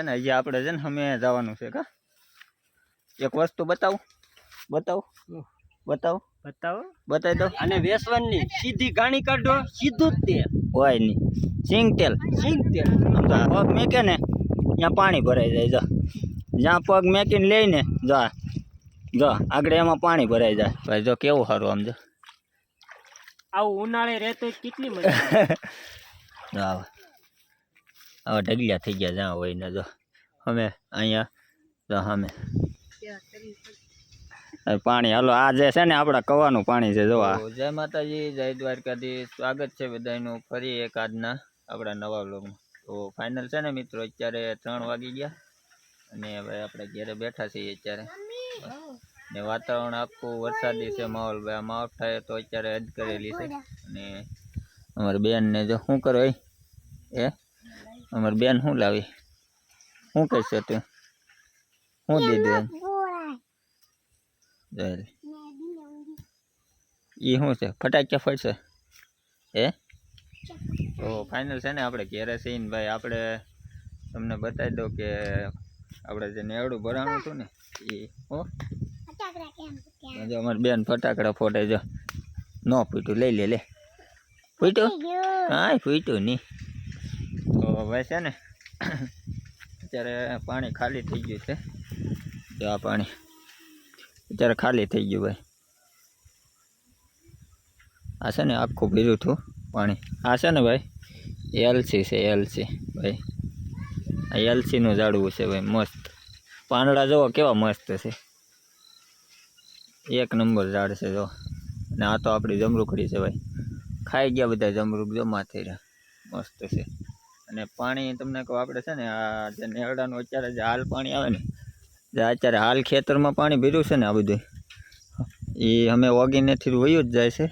છે ને હજી આપણે છે ને અમે જવાનું છે કા? એક વસ્તુ બતાવું. બતાવું. બતાવો. બતાવો. બતાવી દો અને વેસવનની સીધી ગાણી કાઢો સીધું જ તે. હોય નહીં. સિંગ તેલ. સિંગ તેલ. પગ મેકે ને ત્યાં પાણી ભરાઈ જાય જો. જ્યાં પગ મેકીને લઈને જો જો આગળ એમાં પાણી ભરાઈ જાય. ભાઈ જો કેવું સારું આમ જો. આવું ઉનાળે રહેતો કેટલી મજા આવે. આવા ઢગલિયા થઈ ગયા જ્યાં હોય ને જો અમે અહીંયા જો અમે. પાણી, હાલો, આ જે છે ને આપણા કવાનું પાણી છે, જો આ. જય માતાજી, જય દ્વારકાધીશ. સ્વાગત છે બધાનું ફરી એક આજના આપણા નવા બ્લોગમાં તો ફાઇનલ છે ને મિત્રો, અત્યારે ત્રણ વાગી ગયા. અને હવે આપણે ઘેરે બેઠા છીએ અત્યારે. ને વાતાવરણ આખું વરસાદી છે માહોલ. ભાઈ માહોલ થાય તો અત્યારે હદ કરેલી છે. અને અમારી બેન ને જો શું કરો એ? અમારી બેન શું લાવી? શું કહેશો તું? શું દીધું એમ એ શું છે? ફટાક્યા ફરશે? હે? તો ફાઇનલ છે ને આપણે ઘેરે છીએ ને ભાઈ આપણે તમને બતાવી દઉં કે આપણે જે નેવડું ભરાણું હતું ને એ હો. જો અમારી બેન ફટાકડા ફોટે જો. ન ફૂટ્યું લઈ લે લે. ફૂટ્યું? હા ફૂટ્યું નહીં. ભાઈ છે ને, અત્યારે પાણી ખાલી થઈ ગયું છે. જો આ પાણી. અત્યારે ખાલી થઈ ગયું ભાઈ. આ છે ને આખું ભીરું હતું પાણી. આ છે ને ભાઈ એલસી છે એલસી ભાઈ. આ એલસીનું ઝાડવું છે ભાઈ, મસ્ત. પાંદડા જુઓ કેવા મસ્ત છે. એક નંબર ઝાડ છે જો. ને આ તો આપણી જમરૂખડી છે ભાઈ. ખાઈ ગયા બધા જમરૂખ જમા થઈ રહ્યા મસ્ત છે. અને પાણી તમને કહું આપણે છે ને આ જે નેવડાનું અત્યારે જે હાલ પાણી આવે ને જે અત્યારે હાલ ખેતરમાં પાણી ભીરું છે ને આ બધું એ અમે ઓગીનેથી વયું જ જાય છે.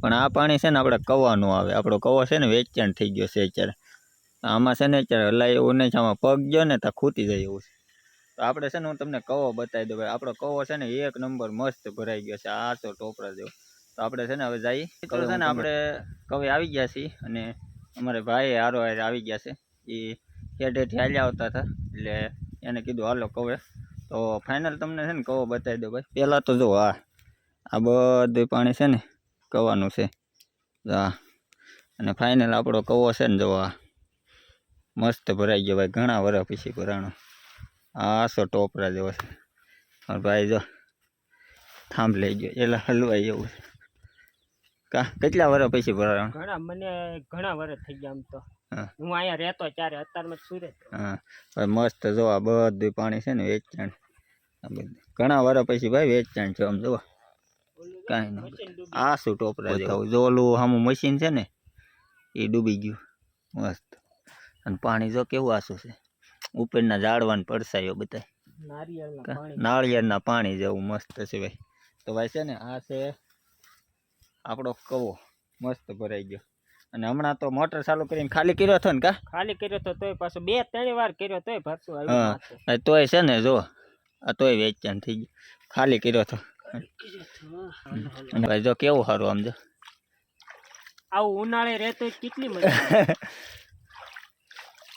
પણ આ પાણી છે ને આપણે કવાનું આવે. આપણો કવો છે ને વેચાણ થઈ ગયો છે અત્યારે. આમાં છે ને અત્યારે હલાય એવું નહીં છે આમાં પગ ગયો ને તો ખૂટી જાય એવું છે. તો આપણે છે ને હું તમને કવો બતાવી દઉં ભાઈ આપણો કવો છે ને એક નંબર મસ્ત ભરાઈ ગયો છે આ તો ટોપરા જેવો. તો આપણે છે ને હવે જઈએ. છે ને આપણે કવે આવી ગયા છીએ અને અમારે ભાઈ હારો હારે આવી ગયા છે. એ હેઠેથી હાલ્યા આવતા હતા. એટલે એને કીધું, હાલો કવે તો ફાઇનલ તમને છે ને કવો બતાવી દો ભાઈ. પહેલાં તો જો આ આ બધું પાણી છે ને કવાનું છે. હા. અને ફાઇનલ આપણો કવો છે ને જો આ, મસ્ત ભરાઈ ગયો ભાઈ. ઘણા વર્ષ પછી ભરાણો. આ સો ટોપરા જેવો છે. ભાઈ જો, થાંભ લઈ ગયો. એલા હલવાઈ એવું છે. કેટલા વર્ષ પછી ભરાણો ઘણા મને ઘણા વર્ષ થઈ ગયા આમ તો. હા. હું અહીંયા રહેતો ત્યારે અત્યારમાં સુરત. હા. મસ્ત જો આ બધું પાણી છે ને વેચાણ. ઘણા વર્ષ પછી ભાઈ વેચાણ છે આમ જો કાંઈ ન મશીન આ શું ટોપરા જેવું જો ઓલું સામું મશીન છે ને એ ડૂબી ગયું. મસ્ત. અને પાણી જો કેવું આસું છે. ઉપરના ઝાડવાને પડસાયો બધા નારિયેળના કા? પાણી. નાળિયેરના પાણી જેવું મસ્ત છે ભાઈ. તો ભાઈ છે ને આ છે આપણો કવો મસ્ત ભરાઈ ગયો. અને હમણાં તો મોટર ચાલુ કરીને ખાલી કર્યો હતો ને કા? ખાલી કર્યો તો તોય પાછો બે ત્રણ વાર કર્યો તોય આવ્યું હા. તોય છે ને જો આ તોય વેચાણ થઈ ગયું. ખાલી કર્યો હતો. અને ભાઈ જો કેવું સારું આમ જો. આવું ઉનાળે રહેતો કેટલી મજા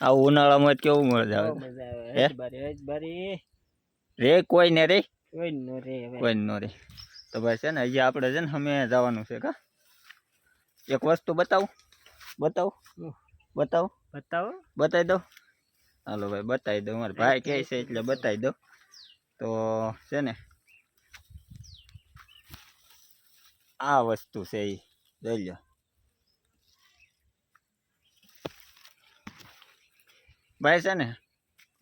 આવું. ઉનાળામાં કેવું મજા આવે. રે કોઈ ને રે. કોઈ નો રે કોઈ નો રે. તો ભાઈ છે ને અહીંયા આપણે છે ને અમે જવાનું છે કા? એક વસ્તુ બતાવું બતાવું? બતાવું. બતાવો. બતાવી દઉં? હાલો ભાઈ બતાવી દઉં. મારા ભાઈ કહે છે એટલે બતાવી દો તો છે ને આ વસ્તુ છે એ જોઈ લો ભાઈ છે ને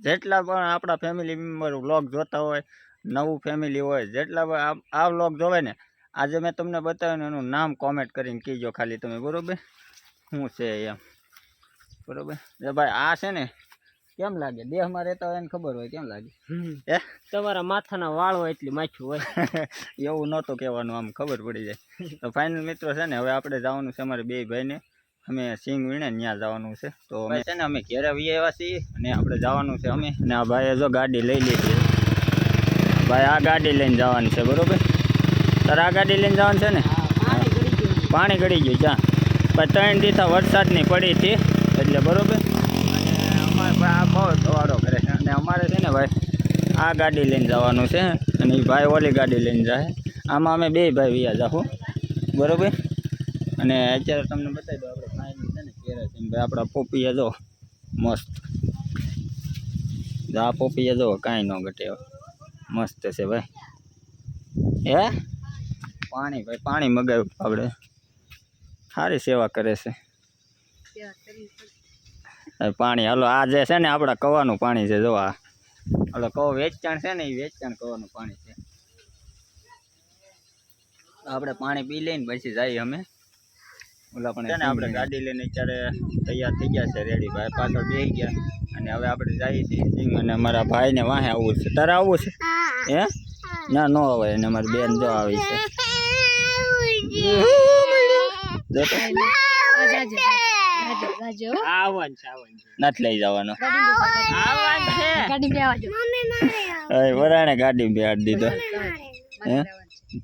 જેટલા પણ આપણા ફેમિલી મેમ્બર વ્લોગ જોતા હોય નવું ફેમિલી હોય જેટલા આ- વ્લોગ જોવે ને આજે મેં તમને બતાવ્યું ને એનું નામ કોમેન્ટ કરીને કીજો ખાલી તમે બરોબર? શું છે એમ? બરોબર? ભાઈ આ છે ને કેમ લાગે? દેહમાં રહેતા હોય એને ખબર હોય કેમ લાગે. હે? તમારા માથાના વાળ હોય એટલી માછું હોય. એવું નહોતું કહેવાનું આમ ખબર પડી જાય. તો ફાઇનલ મિત્રો છે ને હવે આપણે જવાનું છે અમારે બે ભાઈને. અમે સિંગ વીણે ત્યાં જવાનું છે. તો અમે છે ને અમે ઘેરે વી આવ્યા છીએ અને આપણે જવાનું છે અમે. અને આ ભાઈએ જો ગાડી લઈ લીધી. ભાઈ આ ગાડી લઈને જવાનું છે બરોબર? તારે આ ગાડી લઈને જવાનું છે ને? પાણી ગળી ગયું જ્યાં પણ ત્રણ દીથા વરસાદની પડી હતી એટલે બરોબર? અને અમારે ભાઈ આ બહુ સવારો કરે છે. અને અમારે છે ને ભાઈ આ ગાડી લઈને જવાનું છે અને એ ભાઈ ઓલી ગાડી લઈને જાય. આમાં અમે બે ભાઈ વ્યા જાઉં બરોબર? અને અત્યારે તમને બતાવી દો આપણે ફાઇનલ છે ને કેરાસીન ભાઈ આપણા પોપીએ જો મસ્ત. જો આ પોપીએ જો કાંઈ ન ઘટે. મસ્ત છે ભાઈ. હે? પાણી ભાઈ, પાણી મગાવ્યું આપણે સારી સેવા કરે છે. પાણી, હાલો, આ જે છે ને આપણા કવાનું પાણી છે, જો આ. હાલો કવ વેચાણ છે ને એ વેચાણ કવાનું પાણી છે. આપણે પાણી પી લઈને પછી જઈએ અમે. ઓલા પણ છે ને આપણે ગાડી લઈને અત્યારે તૈયાર થઈ ગયા છે રેડી ભાઈ પાછળ બેસી ગયા. અને હવે આપણે જઈએ છીએ સિંગ અને અમારા ભાઈને વાહે આવવું છે. તારે આવવું છે? હે? ના ન આવે. અને અમારી બેન જો આવી છે. નથી લઈ જવાનો. વરાણે ગાડી બેહાડી દીધો. હે?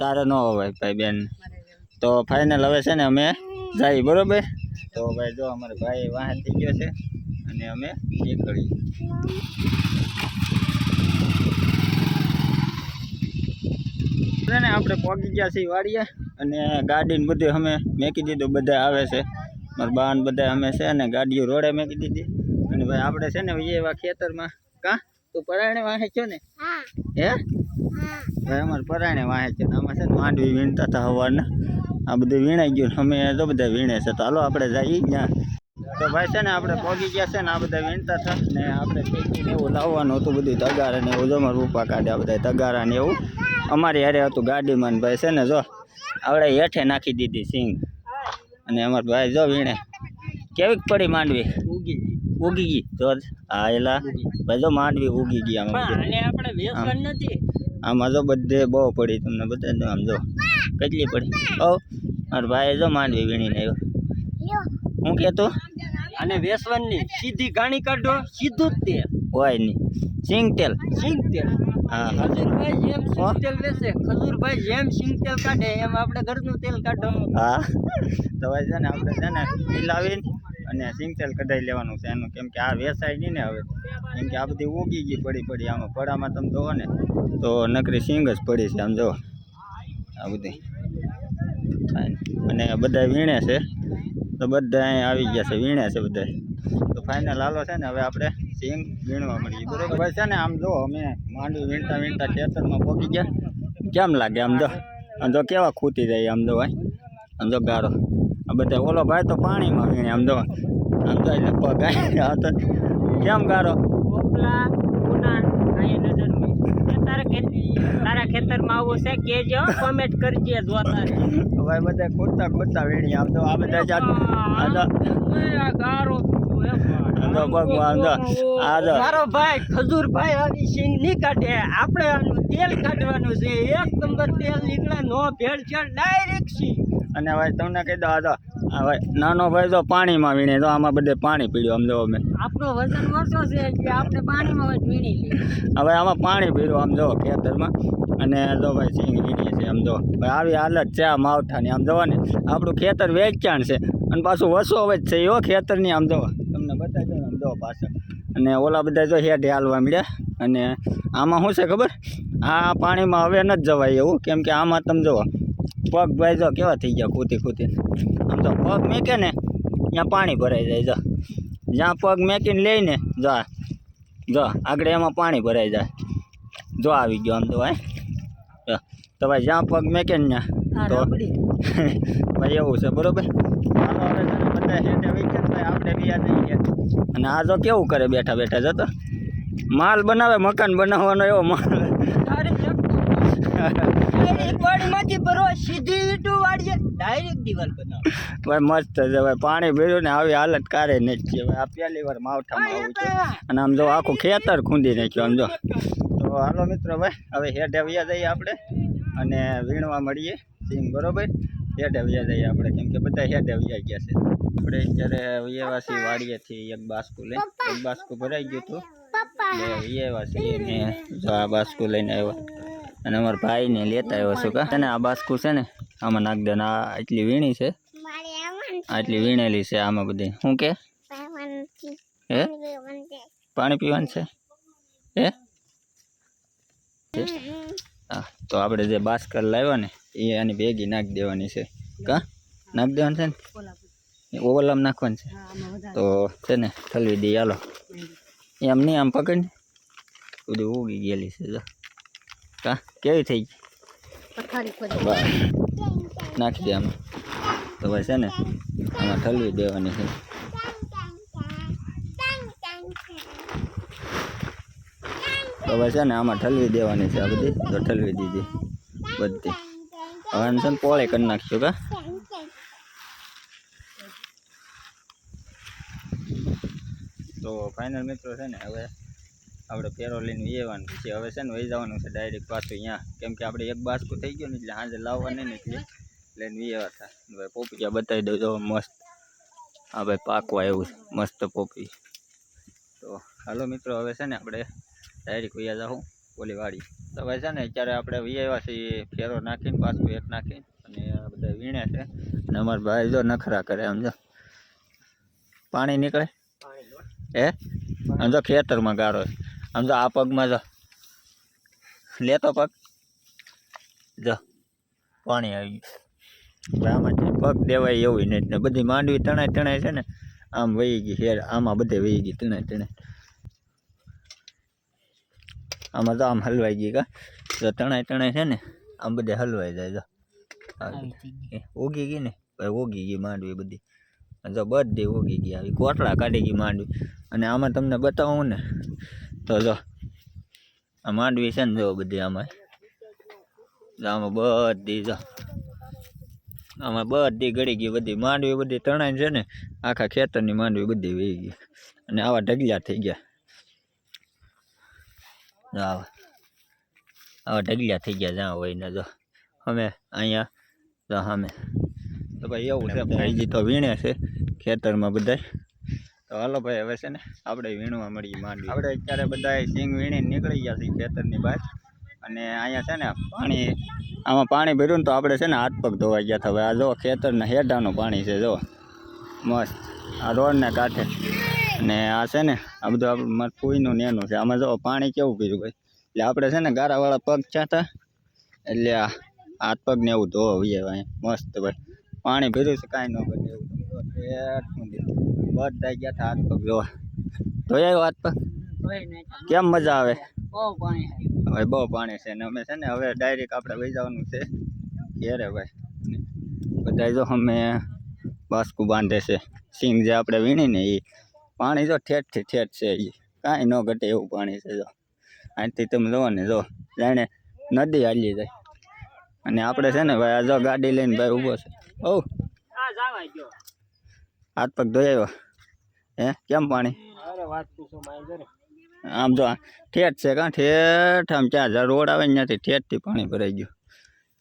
તારે ન હોય ભાઈ બેન. તો ફાઇનલ હવે છે ને અમે? જઈએ બરોબર? તો ભાઈ જો અમારે ભાઈ વાહન થઈ ગયો છે અને અમે નીકળીએ. ને આપણે પહોંચી ગયા છીએ વાડીએ અને ગાડીને બધું અમે મેકી દીધું બધા આવે છે. મારા બાન બધા અમે છે ને ગાડીઓ રોડે મેકી દીધી. અને ભાઈ આપણે છે ને એવા ખેતરમાં કા? તું પરાયણે વાહે છો ને? હે. ભાઈ અમારે પરાયણે વાહે છે ને આમાં છે ને માંડવી વીણતા હતા હવારના. આ બધું વીણાઈ ગયું અમે તો બધા વીણે છે. તો હાલો આપણે જઈએ ત્યાં. તો ભાઈ છે ને આપણે પહોંચી ગયા છે ને આ બધા વીણતા છે ને આપણે ખેતીને એવું લાવવાનું હતું બધું તગારા ને એવું જો રૂપા કાઢે બધા તગારા ને એવું. અમારી હારે હતું ગાડીમાં ભાઈ છે ને જો આપણે હેઠે નાખી દીધી સિંગ. અને અમારે ભાઈ જો વીણે. કેવીક પડી માંડવી? ઉગી ઉગી ગઈ? તો હા એલા. ભાઈ જો માંડવી ઉગી ગઈ આમાં આમાં. જો બધે બહુ પડી તમને બધા આમ જો. કેટલી પડી? ઓ મારા ભાઈ જો માંડવી વીણીને આવ્યો. હું કેતો અને વેચવાની સીધી ગાણી કાઢો સીધું જ તેલ હોય નહીં. સિંગ તેલ સિંગ તેલ હા. ખજૂરભાઈ જેમ સિંગ તેલ વેચે ખજૂરભાઈ જેમ સિંગ તેલ કાઢે એમ આપણે ઘરનું તેલ કાઢો. હા. તો છે ને આપણે છે ને મિલાવીને અને સિંગ તેલ કઢાઈ લેવાનું છે. એનું કેમ કે આ વેસાય નહીં ને હવે. કેમ કે આ બધી ઉગી ગઈ પડી પડી આમાં. પડામાં તમે જોવો ને તો નકરી સિંગ જ પડી છે આમ જો આ બધી. અને બધા વીણે છે. તો બધા અહીં આવી ગયા છે, વીણે છે બધા તો ફાઇનલ હાલો છે ને, હવે આપણે સિંગ વીણવા મળીએ. બરોબર ભાઈ, છે ને, આમ જો અમે માંડવી વીણતા વીણતા ખેતરમાં પહોંચી ગયા. કેમ લાગે આમ જો? આમ જો કેવા ખૂટી જાય આમ જો ભાઈ? આમ જો ગારો. આ બધા ઓલો ભાઈ તો પાણીમાં વીણે આમ જો. આમ તો એટલે પગ. આ તો કેમ ગારો પોપલા ગુના અહીંયા નજર મેં તારા ખેતરમાં આવું છે કેજો કોમેન્ટ કરજે જોતા ભાઈ બધા ખોટતા ખોટતા વેણી. આમ તો આ બધા જાત આ તો ગારો થયો હે ભાઈ. આમ તો પગમાં તો આ તો મારો ભાઈ ખજૂરભાઈ આવી સિંગ નહીં કાઢે. આપણે આનું તેલ કાઢવાનું છે. એક નંબર તેલ નીકળે નો ભેળસેળ ડાયરેક્ટ સિંગ. અને ભાઈ તમને કહી દો આ તો ભાઈ નાનો ભાઈ તો પાણીમાં વીણે તો આમાં બધે પાણી પીડ્યું આમ જોવો મેં. આપણો વજન ઓછો છે એટલે આપણે પાણીમાં વીણી હવે આમાં પાણી પીડ્યું આમ જોવો ખેતરમાં. અને જો ભાઈ સિંગ વીણીએ છે આમ જો ભાઈ આવી હાલત છે આ માવઠાની આમ જોવો ને. આપણું ખેતર વેચાણ છે અને પાછું વસો હવે જ છે એવો ખેતરની આમ જોવો. તમને બતાવી દઉં આમ જો પાછળ. અને ઓલા બધા જો હેઠે હાલવા મળ્યા અને આમાં શું છે ખબર? આ પાણીમાં હવે નથી જવાય એવું કેમ કે આમાં તમે જુઓ પગ ભાઈ જો કેવા થઈ ગયા ખૂતી ખૂતી આમ તો પગ મેકે ને ત્યાં પાણી ભરાઈ જાય જો. જ્યાં પગ મેકીને લઈને જો જો આગળ એમાં પાણી ભરાઈ જાય. જો આવી ગયો આમ તો ભાઈ. તો ભાઈ જ્યાં પગ મેકે ને તો ભાઈ એવું છે બરોબર? હાલો હવે બધા હેઠે આપણે બિયા જઈએ અને આ જો કેવું કરે બેઠા બેઠા જતો માલ બનાવે મકાન બનાવવાનો એવો માલ. વાડીમાંથી ભરો સીધી ઈંટો વાળીએ ડાયરેક્ટ દિવાલ બનાવો ભાઈ મસ્ત છે ભાઈ પાણી ભર્યું ને આવી હાલત કારે નહીં છે ભાઈ આ પહેલી વાર માવઠામાં આવું છે. અને આમ જો આખું ખેતર ખૂંદી નાખ્યું આમ જો. તો હાલો મિત્રો ભાઈ હવે હેઠે વ્યા જઈએ આપણે અને વીણવા મળીએ સીમ બરોબર? હેઠે વ્યા જઈએ આપણે કેમ કે બધા હેઠે વ્યા ગયા છે. આપણે અત્યારે વાડીએ વાડીએથી એક બાસ્કુ લઈ એક બાસ્કુ ભરાઈ ગયું હતું. વ્યવાસી ને જો આ બાસ્કુ લઈને આવ્યો. અને અમારા ભાઈને લેતા આવ્યો છું કા? અને આ બાસ્કુ છે ને આમાં નાખ દે આ આટલી વીણી છે. આટલી વીણેલી છે આમાં બધી. શું કે? હે? પાણી પીવાનું છે? હે? હા તો આપણે જે બાસ્કર લાવ્યા ને એ આની ભેગી નાખી દેવાની છે. કા? નાખી દેવાની છે ને? એ ઓવલામ નાખવાની છે. તો છે ને ઠલવી દઈએ. હાલો. એમ નહીં આમ પકડ બધી ઉગી ગયેલી છે જો. કા? કેવી થઈ ગઈ? નાખી દે આમાં. તો ભાઈ છે ને આમાં ઠલવી દેવાની છે. તો ભાઈ છે ને આમાં ઠલવી દેવાની છે આ બધી તો ઠલવી દીધી બધી. હવે આને છે ને પોળે કરી નાખશું કા? તો ફાઇનલ મિત્રો છે ને હવે આપણે ફેરો લઈને વેવાનું પછી હવે છે ને વહી જવાનું છે ડાયરેક્ટ પાછું અહીંયા. કેમ કે આપણે એક બાસ્કું થઈ ગયું ને એટલે સાંજે લાવવા નહીં એટલે લઈને વેવા થાય ભાઈ પોપિયા બતાવી દઉં. જો મસ્ત. હા ભાઈ પાકવા એવું છે. મસ્ત પોપી. તો હાલો મિત્રો હવે છે ને આપણે ડાયરેક્ટ વૈયા જાઉં ઓલી વાડી તો ભાઈ છે ને અત્યારે આપણે વૈયા છીએ ફેરો નાખીને પાછું એક નાખીને. અને બધા વીણે છે. અને અમારા ભાઈ જો નખરા કરે સમજો. પાણી નીકળે? હે? સમજો ખેતરમાં ગાળો છે. આમ જો આ પગમાં જો. લેતો પગ. જો. પાણી આવી ગયું. આમાં પગ દેવાય એવું નથી ને બધી માંડવી તણાય તણાય છે ને આમ વહી ગઈ હેર આમાં બધે વહી ગઈ તણાય તણાય. આમાં તો આમ હલવાઈ ગઈ કા? જો તણાય તણાય છે ને આમ બધે હલવાઈ જાય જો. ઓગી ગઈ. ને? ભાઈ ઉગી ગઈ માંડવી બધી. જો બધી ઓગી ગઈ આવી કોટડા કાઢી ગઈ માંડવી. અને આમાં તમને બતાવું ને તો જો આ માંડવી છે ને જો બધી આમાં. આમાં બધી જો, આમાં બધી ગળી ગઈ બધી. માંડવી બધી તણાઈ છે ને, આખા ખેતરની માંડવી બધી વહી ગઈ. અને આવા ઢગલા થઈ ગયા. આવા આવા ઢગલા થઈ ગયા જ્યાં હોય ને જો. અમે અહીંયા તો અમે. તો ભાઈ એવું છે, ભાઈજી તો વીણે છે ખેતરમાં બધાય. તો હાલો ભાઈ, હવે છે ને આપણે વીણવા મળીએ માંડવી. આપણે અત્યારે બધા સિંગ વીણીને નીકળી ગયા છીએ ખેતરની બહાર. અને અહીંયા છે ને પાણી, આમાં પાણી ભર્યું ને તો આપણે છે ને હાથ પગ ધોવાઈ ગયા હતા. હવે આ જો ખેતરના હેઠાનું પાણી છે, જો. મસ્ત. આ રોડને કાંઠે. અને આ છે ને, આ બધું આપણું મારા ફૂઈનું ને એનું છે. આમાં જો પાણી કેવું પીધું ભાઈ? એટલે આપણે છે ને ગારાવાળા પગ ચાતા એટલે આ હાથ પગ ને એવું ધોવા વહી મસ્ત ભાઈ. પાણી ભર્યું છે, કાંઈ ન કરે એવું. બધા ગયા હતા હાથ પગ જોવા ધોઈ આવ્યો હાથ કેમ મજા આવે? હવે બહુ પાણી છે ને અમે છે ને હવે ડાયરેક્ટ આપણે વહી જવાનું છે ઘેરે ભાઈ. બધા જો અમે બાસ્કુ બાંધે છે. સિંગ જે આપણે વીણી ને એ પાણી જો ઠેઠથી ઠેઠ છે એ કાંઈ ન ઘટે એવું પાણી છે જો. અહીંથી તમે જુઓ ને જો, જાણે નદી હાલી જાય. અને આપણે છે ને ભાઈ આ જો ગાડી લઈને ભાઈ ઊભો છે. ઓ હાથ પગ ધોઈ આવ્યો. હે કેમ પાણી? આમ જો ઠેઠ છે કાં? ઠેઠ આમ ક્યાં રોડ આવે ને ત્યાંથી ઠેઠથી પાણી ભરાઈ ગયું.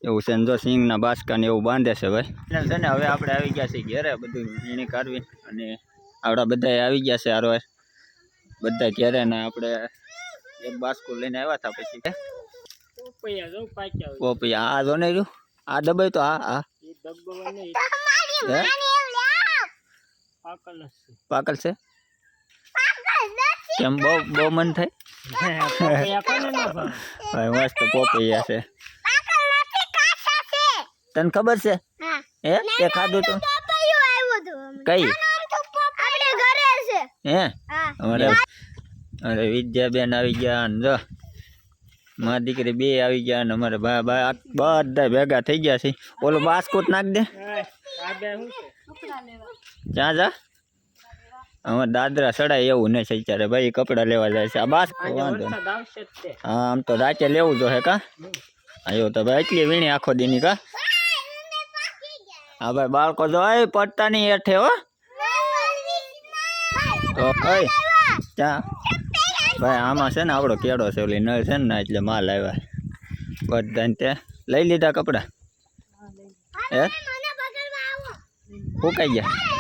એવું છે ને જો સિંગના બાસકાને એવું બાંધે છે ભાઈ. છે ને હવે આપણે આવી ગયા છીએ ઘેરે બધું વીણી કાઢવી અને આપણા બધા આવી ગયા છે હારો બધા ઘેરે ને આપણે એક બાસકું લઈને આવ્યા હતા પછી. પોપૈયા આ જો ને રહ્યું? આ દબાઈ તો આ આ. પાકલ છે. કેમ બહુ બહુ મન થાય? ભાઈ મસ્ત પોપૈયા છે. તને ખબર છે? હે. તે ખાધું તું? કઈ? હે? અમારે અરે વિદ્યાબેન આવી ગયા ને જો મારી દીકરી બે આવી ગયા ને અમારે બા બા બધા ભેગા થઈ ગયા છે. ઓલો બાસ્કોટ નાખ દે. ક્યાં જા? અમારે દાદરા સડાય એવું છે અત્યારે. ભાઈ કપડાં લેવા જાય છે. આ બાસ વાંધો. હા આમ તો રાતે લેવું જોઈએ કા? હા એવું તો ભાઈ એટલી વીણી આખો દીની કા? હા ભાઈ બાળકો જો એ પડતા નહીં હેઠે હો. તો ઓય ત્યાં. ભાઈ આમાં છે ને આપણો કેળો છે ઓલી નળ છે ને એટલે માલ આવ્યા બધાને તે લઈ લીધા કપડાં? હે? ફૂકાઈ ગયા?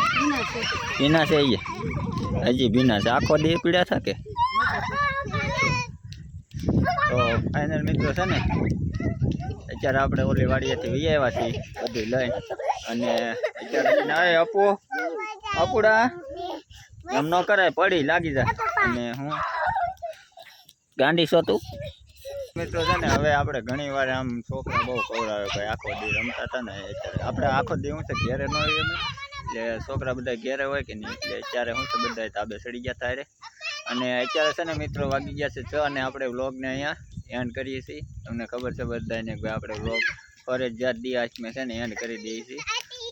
ભીના છે એ હજી ભીના છે. આખો દેહ પીડ્યા થાકે તો ફાઇનલ મિત્રો છે ને, અત્યારે આપણે ઓલી વાડીએથી વી આવ્યા છીએ બધું લઈને. અને અત્યારે ને અપુ, અપુડા, એમ ન કરાય, પડી, લાગી જાય. અને હું, ગાંડી છો તું? મિત્રો છે ને, હવે આપણે ઘણી વાર આમ છોકરા બહુ કવડાવે ભાઈ આખો દી રમતા હતા ને, અત્યારે આપણે આખો દી હું છે, ઘેરે ન અમે. એટલે છોકરા બધા ઘેરે હોય કે નહીં? એટલે અત્યારે હું છે બધા તાબે સડી ગયા તારે. અને અત્યારે છે ને મિત્રો વાગી ગયા છે છ અને આપણે વ્લોગને અહીંયા એન્ડ કરીએ છીએ. તમને ખબર છે બધાને કે આપણે વ્લોગ ફરજિયાત દી આચમે છે ને એન્ડ કરી દઈએ છીએ.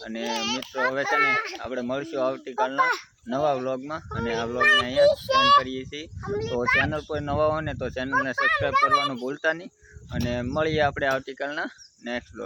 અને મિત્રો હવે છે ને આપણે મળશું આવતીકાલના નવા વ્લોગમાં અને આ વ્લોગને અહીંયા એન્ડ કરીએ છીએ. તો ચેનલ પર નવા હોય ને તો ચેનલને સબસ્ક્રાઈબ કરવાનું ભૂલતા નહીં. અને મળીએ આપણે આવતીકાલના નેક્સ્ટ વ્લોગ